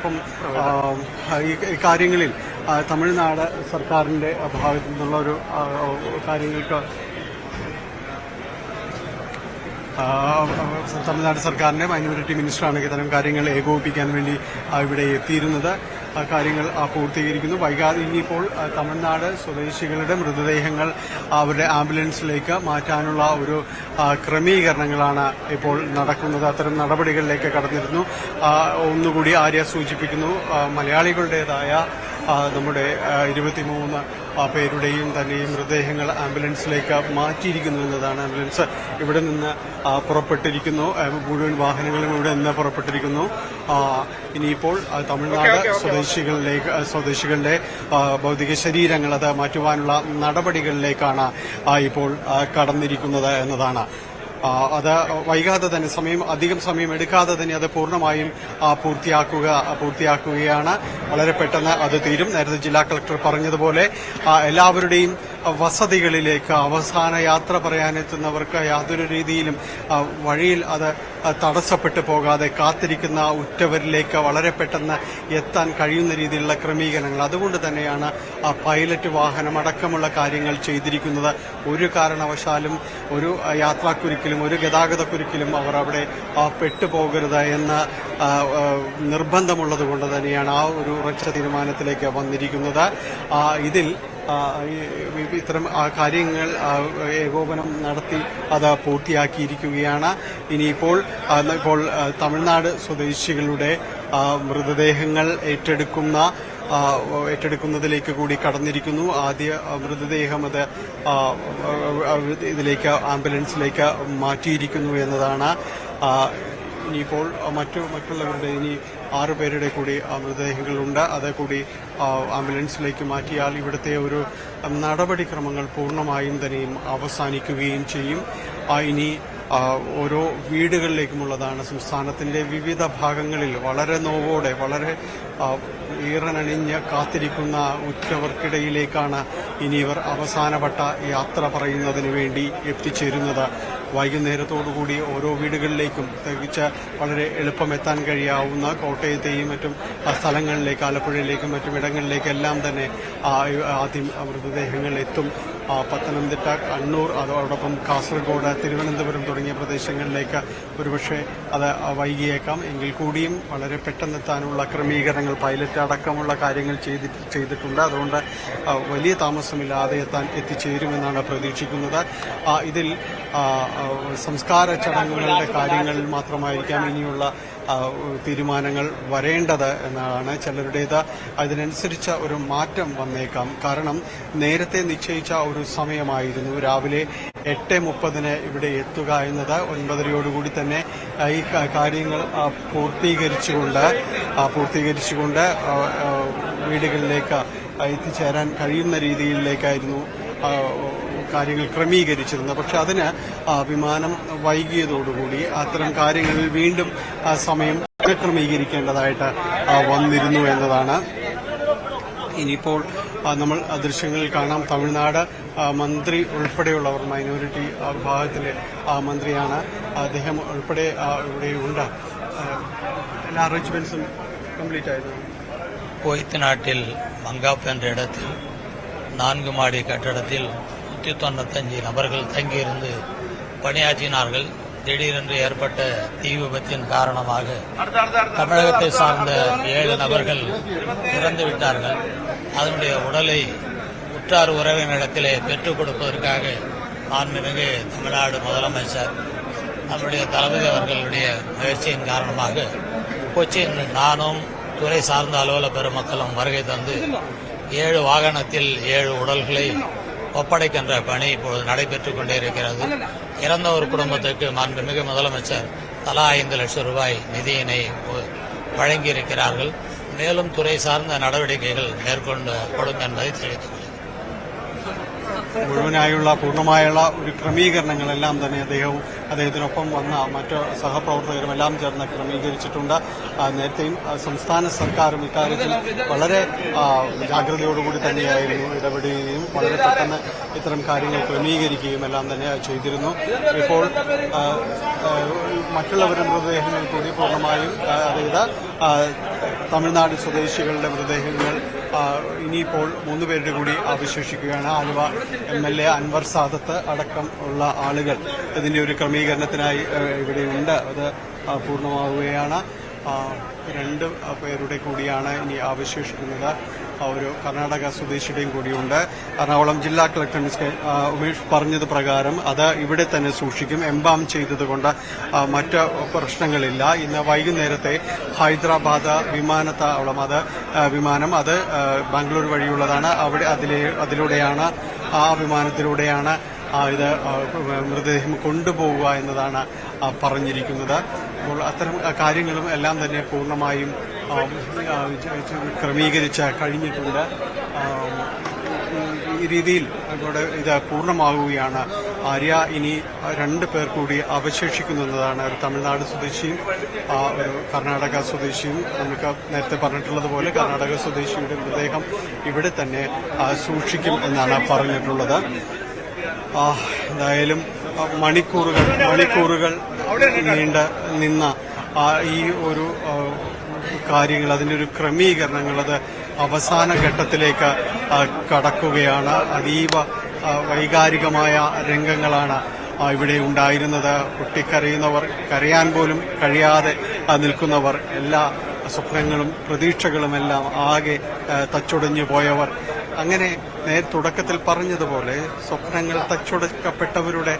ആ, ഈ കാര്യങ്ങളിൽ തമിഴ്നാട് സർക്കാരിന്റെ ഭാഗത്തു നിന്നുള്ള ഒരു കാര്യങ്ങൾക്ക് തമിഴ്നാട് സർക്കാരിന്റെ മൈനോറിറ്റി മിനിസ്റ്ററാണ് ഇത്തരം കാര്യങ്ങൾ ഏകോപിപ്പിക്കാൻ വേണ്ടി ഇവിടെ എത്തിയിരുന്നത്. കാര്യങ്ങൾ പൂർത്തീകരിക്കുന്നു. വൈകാതെ ഇനിയിപ്പോൾ തമിഴ്നാട് സ്വദേശികളുടെ മൃതദേഹങ്ങൾ അവരുടെ ആംബുലൻസിലേക്ക് മാറ്റാനുള്ള ഒരു ക്രമീകരണങ്ങളാണ് ഇപ്പോൾ നടക്കുന്നത്. അത്തരം നടപടികളിലേക്ക് കടന്നിരുന്നു. ഒന്നുകൂടി ആര്യ സൂചിപ്പിക്കുന്നു. മലയാളികളുടേതായ നമ്മുടെ ഇരുപത്തിമൂന്ന് ആ, പേരുടെയും തന്നെയും മൃതദേഹങ്ങൾ ആംബുലൻസിലേക്ക് മാറ്റിയിരിക്കുന്നു എന്നതാണ് ആംബുലൻസ്. ഇവിടെ നിന്ന് പുറപ്പെട്ടിരിക്കുന്നു. മുഴുവൻ വാഹനങ്ങളും ഇവിടെ നിന്ന് പുറപ്പെട്ടിരിക്കുന്നു. ഇനിയിപ്പോൾ തമിഴ്നാട് സ്വദേശികളിലേക്ക് സ്വദേശികളുടെ ഭൗതിക ശരീരങ്ങൾ അത് മാറ്റുവാനുള്ള നടപടികളിലേക്കാണ് ഇപ്പോൾ കടന്നിരിക്കുന്നത് എന്നതാണ്. അത് വൈകാതെ തന്നെ സമയം അധികം സമയം എടുക്കാതെ തന്നെ അത് പൂർണമായും പൂർത്തിയാക്കുക പൂർത്തിയാക്കുകയാണ്. വളരെ പെട്ടെന്ന് അത് തീരും. നേരത്തെ ജില്ലാ കളക്ടർ പറഞ്ഞതുപോലെ എല്ലാവരുടെയും വസതികളിലേക്ക് അവസാന യാത്ര പറയാനെത്തുന്നവർക്ക് യാതൊരു രീതിയിലും വഴിയിൽ അത് തടസ്സപ്പെട്ടു പോകാതെ കാത്തിരിക്കുന്ന ഉറ്റവരിലേക്ക് വളരെ പെട്ടെന്ന് എത്താൻ കഴിയുന്ന രീതിയിലുള്ള ക്രമീകരണങ്ങൾ. അതുകൊണ്ട് തന്നെയാണ് പൈലറ്റ് വാഹനം അടക്കമുള്ള കാര്യങ്ങൾ ചെയ്തിരിക്കുന്നത്. ഒരു കാരണവശാലും ഒരു യാത്രാക്കുരുക്കിലും ഒരു ഗതാഗതക്കുരുക്കിലും അവർ അവിടെ പെട്ടുപോകരുത് എന്ന നിർബന്ധമുള്ളത് കൊണ്ട് തന്നെയാണ് ആ ഒരു ഉറച്ച തീരുമാനത്തിലേക്ക് വന്നിരിക്കുന്നത്. ഇതിൽ ഇത്തരം കാര്യങ്ങൾ ഏകോപനം നടത്തി അത് പൂർത്തിയാക്കിയിരിക്കുകയാണ്. ഇനിയിപ്പോൾ ഇപ്പോൾ തമിഴ്നാട് സ്വദേശികളുടെ മൃതദേഹങ്ങൾ ഏറ്റെടുക്കുന്ന ഏറ്റെടുക്കുന്നതിലേക്ക് കൂടി കടന്നിരിക്കുന്നു. ആദ്യ മൃതദേഹം അത് ഇതിലേക്ക് ആംബുലൻസിലേക്ക് മാറ്റിയിരിക്കുന്നു എന്നതാണ്. ഇനിയിപ്പോൾ മറ്റു മറ്റുള്ളവരുടെ ഇനി ആറു പേരുടെ കൂടി മൃതദേഹങ്ങളുണ്ട്. അത് കൂടി ആംബുലൻസിലേക്ക് മാറ്റിയാൽ ഇവിടുത്തെ ഒരു നടപടിക്രമങ്ങൾ പൂർണമായും തന്നെയും അവസാനിക്കുകയും ചെയ്യും. ഇനി ഓരോ വീടുകളിലേക്കുമുള്ളതാണ്. സംസ്ഥാനത്തിന്റെ വിവിധ ഭാഗങ്ങളിൽ വളരെ നോവോടെ വളരെ ഈറനണിഞ്ഞ് കാത്തിരിക്കുന്ന ഉറ്റവർക്കിടയിലേക്കാണ് ഇനി ഇവർ അവസാനവട്ട യാത്ര പറയുന്നതിന് വേണ്ടി എത്തിച്ചേരുന്നത്. വൈകുന്നേരത്തോടുകൂടി ഓരോ വീടുകളിലേക്കും പ്രത്യേകിച്ച് വളരെ എളുപ്പം എത്താൻ കഴിയാവുന്ന കോട്ടയത്തെയും മറ്റും സ്ഥലങ്ങളിലേക്ക് ആലപ്പുഴയിലേക്കും മറ്റും ഇടങ്ങളിലേക്കെല്ലാം തന്നെ ആദ്യം മൃതദേഹങ്ങൾ എത്തും. പത്തനംതിട്ട കണ്ണൂർ അതോടൊപ്പം കാസർഗോഡ് തിരുവനന്തപുരം തുടങ്ങിയ പ്രദേശങ്ങളിലേക്ക് ഒരുപക്ഷെ അത് വൈകിയേക്കാം. എങ്കിൽ കൂടിയും വളരെ പെട്ടെന്നെത്താനുള്ള ക്രമീകരണങ്ങൾ പൈലറ്റ് അടക്കമുള്ള കാര്യങ്ങൾ ചെയ്തിട്ടുണ്ട്. അതുകൊണ്ട് വലിയ താമസമില്ലാതെ എത്താൻ എത്തിച്ചേരുമെന്നാണ് പ്രതീക്ഷിക്കുന്നത്. ഇതിൽ സംസ്കാര ചടങ്ങുകളുടെ കാര്യങ്ങളിൽ മാത്രമായിരിക്കാം ഇനിയുള്ള തീരുമാനങ്ങൾ വരേണ്ടത് എന്നാണ് ചിലരുടേത്. അതിനനുസരിച്ച ഒരു മാറ്റം വന്നേക്കാം. കാരണം നേരത്തെ നിശ്ചയിച്ച ഒരു സമയമായിരുന്നു. രാവിലെ എട്ട് മുപ്പതിന് ഇവിടെ എത്തുക എന്നത് ഒൻപതരയോടുകൂടി തന്നെ ഈ കാര്യങ്ങൾ പൂർത്തീകരിച്ചുകൊണ്ട് പൂർത്തീകരിച്ചുകൊണ്ട് വീടുകളിലേക്ക് എത്തിച്ചേരാൻ കഴിയുന്ന രീതിയിലേക്കായിരുന്നു കാര്യങ്ങൾ ക്രമീകരിച്ചിരുന്നത് പക്ഷെ അതിന് വിമാനം വൈകിയതോടുകൂടി അത്തരം കാര്യങ്ങളിൽ വീണ്ടും സമയം ക്രമീകരിക്കേണ്ടതായിട്ട് വന്നിരുന്നു എന്നതാണ്. ഇനിയിപ്പോൾ നമ്മൾ ദൃശ്യങ്ങളിൽ കാണാം. തമിഴ്നാട് മന്ത്രി ഉൾപ്പെടെയുള്ളവർ മൈനോറിറ്റി വിഭാഗത്തിലെ മന്ത്രിയാണ് അദ്ദേഹം ഉൾപ്പെടെ ഇവിടെയുണ്ട്. എല്ലാ അറേഞ്ച്മെന്റ്സും കംപ്ലീറ്റ് ആയിരുന്നു. കൊയ്ത്ത് നാട്ടിൽ മങ്കാപ്പ് എന്ന ഇടത്തിൽ നാൻകുമാടി കെട്ടിടത്തിൽ நூற்றி தொண்ணூத்தஞ்சு நபர்கள் தங்கியிருந்து பணியாற்றினார்கள். திடீரென்று ஏற்பட்ட தீ விபத்தின் காரணமாக தமிழகத்தை சார்ந்த ஏழு நபர்கள் இறந்து விட்டார்கள். அதனுடைய உடலை உற்றார் உறவினரிடத்திலே பெற்றுக் கொடுப்பதற்காக மாண்புமிகு தமிழ்நாடு முதலமைச்சர் நம்முடைய தளபதி அவர்களுடைய முயற்சியின் காரணமாக கொச்சியில் நானும் துறை சார்ந்த அலுவலக பெருமக்களும் வருகை தந்து ஏழு வாகனத்தில் ஏழு உடல்களை ஒப்படைக்கின்ற பணி இப்பொழுது நடைபெற்றுக் கொண்டே இருக்கிறது. இறந்த ஒரு குடும்பத்துக்கு மாண்புமிகு முதலமைச்சர் தலா ஐந்து லட்சம் ரூபாய் நிதியினை வழங்கியிருக்கிறார்கள். மேலும் துறை சார்ந்த நடவடிக்கைகள் மேற்கொள்ளப்படும் என்பதை தெரிவித்துக் മുഴുവനായുള്ള പൂർണമായുള്ള ഒരു ക്രമീകരണങ്ങളെല്ലാം തന്നെ അദ്ദേഹവും അദ്ദേഹത്തിനൊപ്പം വന്ന മറ്റ് സഹപ്രവർത്തകരും എല്ലാം ചേർന്ന് ക്രമീകരിച്ചിട്ടുണ്ട്. നേരത്തെയും സംസ്ഥാന സർക്കാരും ഇക്കാര്യത്തിൽ വളരെ ജാഗ്രതയോടുകൂടി തന്നെയായിരുന്നു ഇടപെടുകയും വളരെ പെട്ടെന്ന് ഇത്തരം കാര്യങ്ങൾ ക്രമീകരിക്കുകയും എല്ലാം തന്നെ ചെയ്തിരുന്നു. ഇപ്പോൾ മറ്റുള്ളവരുടെ മൃതദേഹങ്ങൾ കൂടി പൂർണമായും അതായത് തമിഴ്നാട് സ്വദേശികളുടെ മൃതദേഹങ്ങൾ ഇനിയിപ്പോൾ മൂന്ന് പേരുടെ കൂടി അവശേഷിക്കുകയാണ്. Aluva M L A Anwar Sadath അടക്കം ഉള്ള ആളുകൾ ഇതിന്റെ ഒരു ക്രമീകരണത്തിനായി ഇവിടെയുണ്ട്. അത് പൂർണമാവുകയാണ്. രണ്ട് പേരുടെ കൂടിയാണ് ഇനി അവശേഷിക്കുന്നത്. ഒരു കർണാടക സ്വദേശിയുടെയും കൂടിയുണ്ട്. എറണാകുളം ജില്ലാ കളക്ടർ മിസ് ഉമേഷ് പറഞ്ഞത് പ്രകാരം അത് ഇവിടെ തന്നെ സൂക്ഷിക്കും. എംബാം ചെയ്തതുകൊണ്ട് മറ്റ് പ്രശ്നങ്ങളില്ല. ഇന്ന് വൈകുന്നേരത്തെ ഹൈദരാബാദ് വിമാനത്താവളം അത് വിമാനം അത് ബാംഗ്ലൂർ വഴിയുള്ളതാണ്. അവിടെ അതിലെ അതിലൂടെയാണ് ആ വിമാനത്തിലൂടെയാണ് ഇത് മൃതദേഹം കൊണ്ടുപോവുക എന്നതാണ് പറഞ്ഞിരിക്കുന്നത്. അപ്പോൾ അത്തരം കാര്യങ്ങളും എല്ലാം തന്നെ പൂർണമായും ക്രമീകരിച്ച് കഴിഞ്ഞിട്ടുണ്ട്. ഈ രീതിയിൽ ഇവിടെ ഇത് പൂർണമാവുകയാണ്. ആര്യ ഇനി രണ്ട് പേർ കൂടി അവശേഷിക്കുന്നു എന്നതാണ് ഒരു തമിഴ്നാട് സ്വദേശിയും ഒരു കർണാടക സ്വദേശിയും. നമുക്ക് നേരത്തെ പറഞ്ഞിട്ടുള്ളതുപോലെ കർണാടക സ്വദേശിയുടെ മൃതദേഹം ഇവിടെ തന്നെ സൂക്ഷിക്കും എന്നാണ് പറഞ്ഞിട്ടുള്ളത്. എന്തായാലും മണിക്കൂറുകൾ മണിക്കൂറുകൾ നീണ്ട നിന്ന ഈ ഒരു കാര്യങ്ങൾ അതിന്റെ ഒരു ക്രമീകരണങ്ങൾ അത് അവസാന ഘട്ടത്തിലേക്ക് കടക്കുകയാണ്. അതീവ വൈകാരികമായ രംഗങ്ങളാണ് ഇവിടെ ഉണ്ടായിരുന്നത്. പൊട്ടിക്കരയുന്നവർ കരയാൻ പോലും കഴിയാതെ നിൽക്കുന്നവർ എല്ലാ സ്വപ്നങ്ങളും പ്രതീക്ഷകളുമെല്ലാം ആകെ തച്ചുടഞ്ഞു പോയവർ. അങ്ങനെ നേരെ തുടക്കത്തിൽ പറഞ്ഞതുപോലെ സ്വപ്നങ്ങൾ തച്ചുടക്കപ്പെട്ടവരുടെ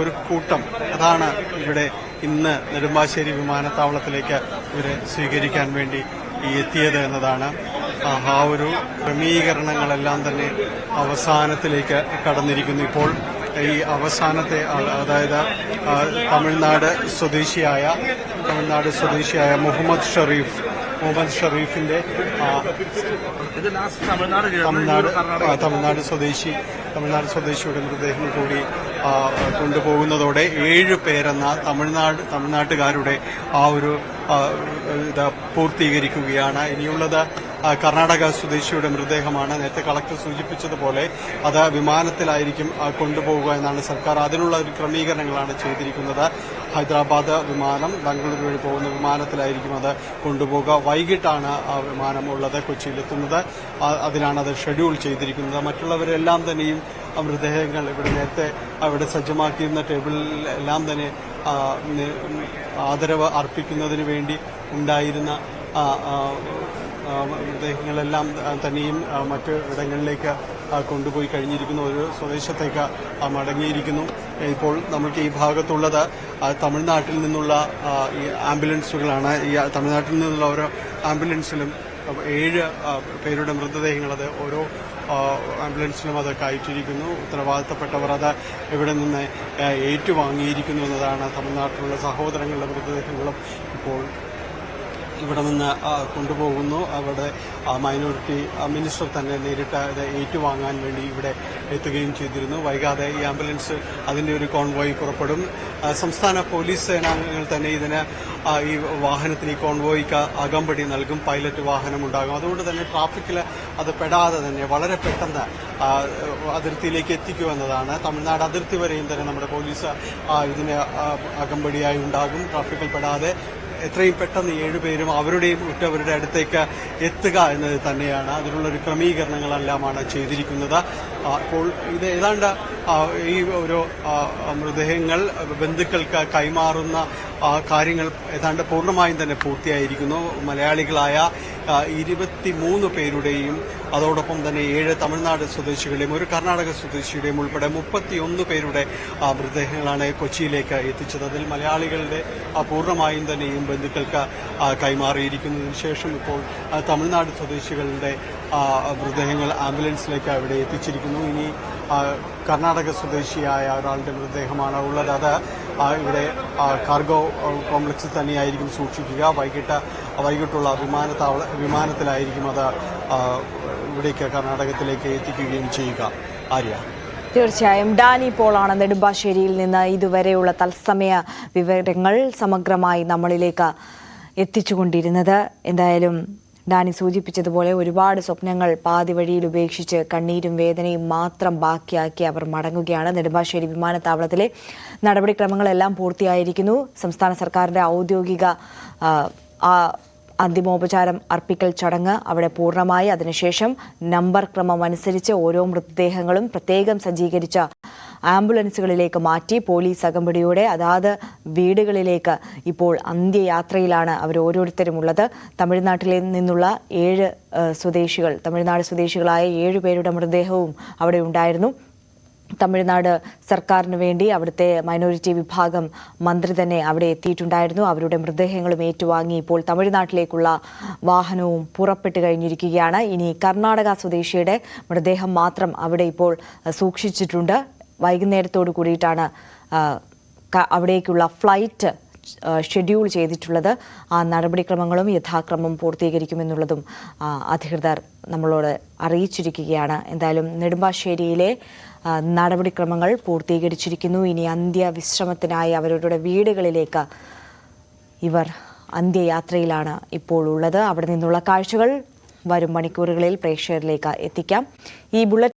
ഒരു കൂട്ടം. അതാണ് ഇവിടെ ഇന്ന് നെടുമ്പാശ്ശേരി വിമാനത്താവളത്തിലേക്ക് ഇവരെ സ്വീകരിക്കാൻ വേണ്ടി എത്തിയത് എന്നതാണ്. ആ ഒരു ക്രമീകരണങ്ങളെല്ലാം തന്നെ അവസാനത്തിലേക്ക് കടന്നിരിക്കുന്നു. ഇപ്പോൾ ഈ അവസാനത്തെ അതായത് തമിഴ്നാട് സ്വദേശിയായ തമിഴ്നാട് സ്വദേശിയായ മുഹമ്മദ് ഷറീഫ് മുഹമ്മദ് ഷറീഫിന്റെ തമിഴ്നാട് സ്വദേശി തമിഴ്നാട് സ്വദേശിയുടെ മൃതദേഹം കൂടി കൊണ്ടുപോകുന്നതോടെ ഏഴ് പേരെന്ന തമിഴ്നാട് തമിഴ്നാട്ടുകാരുടെ ആ ഒരു ഇത് പൂർത്തീകരിക്കുകയാണ്. ഇനിയുള്ളത് കർണാടക സ്വദേശിയുടെ മൃതദേഹമാണ്. നേരത്തെ കളക്ടർ സൂചിപ്പിച്ചതുപോലെ അത് വിമാനത്തിലായിരിക്കും കൊണ്ടുപോകുക എന്നാണ് സർക്കാർ. അതിനുള്ള ഒരു ക്രമീകരണങ്ങളാണ് ചെയ്തിരിക്കുന്നത്. ഹൈദരാബാദ് വിമാനം ബംഗളൂരു വഴി പോകുന്ന വിമാനത്തിലായിരിക്കും അത് കൊണ്ടുപോകുക വൈകിട്ടാണ് ആ വിമാനം ഉള്ളത് കൊച്ചിയിലെത്തുന്നത്. അതിനാണ് അത് ഷെഡ്യൂൾ ചെയ്തിരിക്കുന്നത്. മറ്റുള്ളവരെല്ലാം തന്നെയും മൃതദേഹങ്ങൾ ഇവിടെ നേരത്തെ അവിടെ സജ്ജമാക്കിയിരുന്ന ടേബിളിൽ എല്ലാം തന്നെ ആദരവ് അർപ്പിക്കുന്നതിന് വേണ്ടി ഉണ്ടായിരുന്ന മൃതദേഹങ്ങളെല്ലാം തന്നെയും മറ്റ് ഇടങ്ങളിലേക്ക് കൊണ്ടുപോയി കഴിഞ്ഞിരിക്കുന്നു. ഒരു സ്വദേശത്തേക്ക് മടങ്ങിയിരിക്കുന്നു. ഇപ്പോൾ നമ്മൾക്ക് ഈ ഭാഗത്തുള്ളത് തമിഴ്നാട്ടിൽ നിന്നുള്ള ആംബുലൻസുകളാണ്. ഈ തമിഴ്നാട്ടിൽ നിന്നുള്ള ഓരോ ആംബുലൻസിലും ഏഴ് പേരുടെ മൃതദേഹങ്ങൾ അത് ഓരോ ആംബുലൻസിലും അത് കയറ്റിയിരിക്കുന്നു. ഉത്തരവാദിത്തപ്പെട്ടവർ അത് ഇവിടെ നിന്ന് ഏറ്റുവാങ്ങിയിരിക്കുന്നു എന്നതാണ് തമിഴ്നാട്ടിലുള്ള സഹോദരങ്ങളുടെ മൃതദേഹങ്ങളും ഇപ്പോൾ ഇവിടെ നിന്ന് കൊണ്ടുപോകുന്നു. അവിടെ മൈനോറിറ്റി മിനിസ്റ്റർ തന്നെ നേരിട്ട് അത് ഏറ്റുവാങ്ങാൻ വേണ്ടി ഇവിടെ എത്തുകയും ചെയ്തിരുന്നു. വൈകാതെ ഈ ആംബുലൻസ് അതിന്റെ ഒരു കോൺവോയ് പുറപ്പെടും. സംസ്ഥാന പോലീസ് സേനാംഗങ്ങൾ തന്നെ ഇതിന് ഈ വാഹനത്തിന് ഈ കോൺവോയ്ക്ക് അകമ്പടി നൽകും. പൈലറ്റ് വാഹനം ഉണ്ടാകും. അതുകൊണ്ട് തന്നെ ട്രാഫിക്കിൽ അത് പെടാതെ തന്നെ വളരെ പെട്ടെന്ന് അതിർത്തിയിലേക്ക് എത്തിക്കുക എന്നതാണ്. തമിഴ്നാട് അതിർത്തി വരെയും തന്നെ നമ്മുടെ പോലീസ് ഇതിന് അകമ്പടിയായി ഉണ്ടാകും. ട്രാഫിക്കിൽ പെടാതെ എത്രയും പെട്ടെന്ന് ഏഴുപേരും അവരുടെയും ഉറ്റവരുടെ അടുത്തേക്ക് എത്തുക എന്നത് തന്നെയാണ്. അതിനുള്ളൊരു ക്രമീകരണങ്ങളെല്ലാമാണ് ചെയ്തിരിക്കുന്നത്. അപ്പോൾ ഇത് ഏതാണ്ട് ഈ ഒരു മൃതദേഹങ്ങൾ ബന്ധുക്കൾക്ക് കൈമാറുന്ന കാര്യങ്ങൾ ഏതാണ്ട് പൂർണമായും തന്നെ പൂർത്തിയായിരിക്കുന്നു. മലയാളികളായ ഇരുപത്തിമൂന്ന് പേരുടെയും അതോടൊപ്പം തന്നെ ഏഴ് തമിഴ്നാട് സ്വദേശികളുടെയും ഒരു കർണാടക സ്വദേശിയുടെയും ഉൾപ്പെടെ മുപ്പത്തിയൊന്ന് പേരുടെ മൃതദേഹങ്ങളാണ് കൊച്ചിയിലേക്ക് എത്തിച്ചത്. അതിൽ മലയാളികളുടെ പൂർണമായും തന്നെയും ബന്ധുക്കൾക്ക് കൈമാറിയിരിക്കുന്നതിന് ശേഷം ഇപ്പോൾ തമിഴ്നാട് സ്വദേശികളുടെ മൃതദേഹങ്ങൾ ആംബുലൻസിലേക്ക് അവിടെ എത്തിച്ചിരിക്കുന്നു. ഇനി കർണാടക സ്വദേശിയായ ഒരാളുടെ മൃതദേഹമാണ് ഉള്ളത്. അത് ഇവിടെ കാർഗോ കോംപ്ലക്സിൽ തന്നെയായിരിക്കും സൂക്ഷിക്കുക. വൈകിട്ട് വൈകിട്ടുള്ള വിമാനത്താവള വിമാനത്തിലായിരിക്കും അത് ഇവിടേക്ക് കർണാടകത്തിലേക്ക് എത്തിക്കുകയും ചെയ്യുക. ആര്യ? തീർച്ചയായും. ഡാനി പോളാണ് നെടുമ്പാശ്ശേരിയിൽ നിന്ന് ഇതുവരെയുള്ള തത്സമയ വിവരങ്ങൾ സമഗ്രമായി നമ്മളിലേക്ക് എത്തിച്ചുകൊണ്ടിരുന്നത്. എന്തായാലും ഡാനി സൂചിപ്പിച്ചതുപോലെ ഒരുപാട് സ്വപ്നങ്ങൾ പാതി വഴിയിൽ ഉപേക്ഷിച്ച് കണ്ണീരും വേദനയും മാത്രം ബാക്കിയാക്കി അവർ മടങ്ങുകയാണ്. നെടുമ്പാശ്ശേരി വിമാനത്താവളത്തിലെ നടപടിക്രമങ്ങളെല്ലാം പൂർത്തിയായിരിക്കുന്നു. സംസ്ഥാന സർക്കാരിന്റെ ഔദ്യോഗിക അന്തിമോപചാരം അർപ്പിക്കൽ ചടങ്ങ് അവിടെ പൂർണമായി. അതിനുശേഷം നമ്പർ ക്രമം അനുസരിച്ച് ഓരോ മൃതദേഹങ്ങളും പ്രത്യേകം സജ്ജീകരിച്ച ആംബുലൻസുകളിലേക്ക് മാറ്റി പോലീസ് അകമ്പടിയോടെ അതാത് വീടുകളിലേക്ക് ഇപ്പോൾ അന്ത്യയാത്രയിലാണ് അവർ ഓരോരുത്തരും ഉള്ളത് തമിഴ്നാട്ടിൽ നിന്നുള്ള ഏഴ് സ്വദേശികൾ തമിഴ്നാട് സ്വദേശികളായ ഏഴ് പേരുടെ മൃതദേഹവും അവിടെ ഉണ്ടായിരുന്നു. തമിഴ്നാട് സർക്കാരിന് വേണ്ടി അവിടുത്തെ മൈനോറിറ്റി വിഭാഗം മന്ത്രി തന്നെ അവിടെ എത്തിയിട്ടുണ്ടായിരുന്നു. അവരുടെ മൃതദേഹങ്ങളും ഏറ്റുവാങ്ങി ഇപ്പോൾ തമിഴ്നാട്ടിലേക്കുള്ള വാഹനവും പുറപ്പെട്ടു കഴിഞ്ഞിരിക്കുകയാണ്. ഇനി കർണാടക സ്വദേശിയുടെ മൃതദേഹം മാത്രം അവിടെ ഇപ്പോൾ സൂക്ഷിച്ചിട്ടുണ്ട്. വൈകുന്നേരത്തോടു കൂടിയിട്ടാണ് അവിടേക്കുള്ള ഫ്ലൈറ്റ് ഷെഡ്യൂൾ ചെയ്തിട്ടുള്ളത് ആ നടപടിക്രമങ്ങളും യഥാക്രമം പൂർത്തീകരിക്കുമെന്നുള്ളതും അധികൃതർ നമ്മളോട് അറിയിച്ചിരിക്കുകയാണ്. എന്തായാലും നെടുമ്പാശ്ശേരിയിലെ നടപടിക്രമങ്ങൾ പൂർത്തീകരിച്ചിരിക്കുന്നു. ഇനി അന്ത്യവിശ്രമത്തിനായി അവരുടെ വീടുകളിലേക്ക് ഇവർ അന്ത്യയാത്രയിലാണ് ഇപ്പോൾ ഉള്ളത്. അവിടെ നിന്നുള്ള കാഴ്ചകൾ വരും മണിക്കൂറുകളിൽ പ്രേക്ഷകരിലേക്ക് എത്തിക്കാം. ഈ ബുള്ളറ്റ്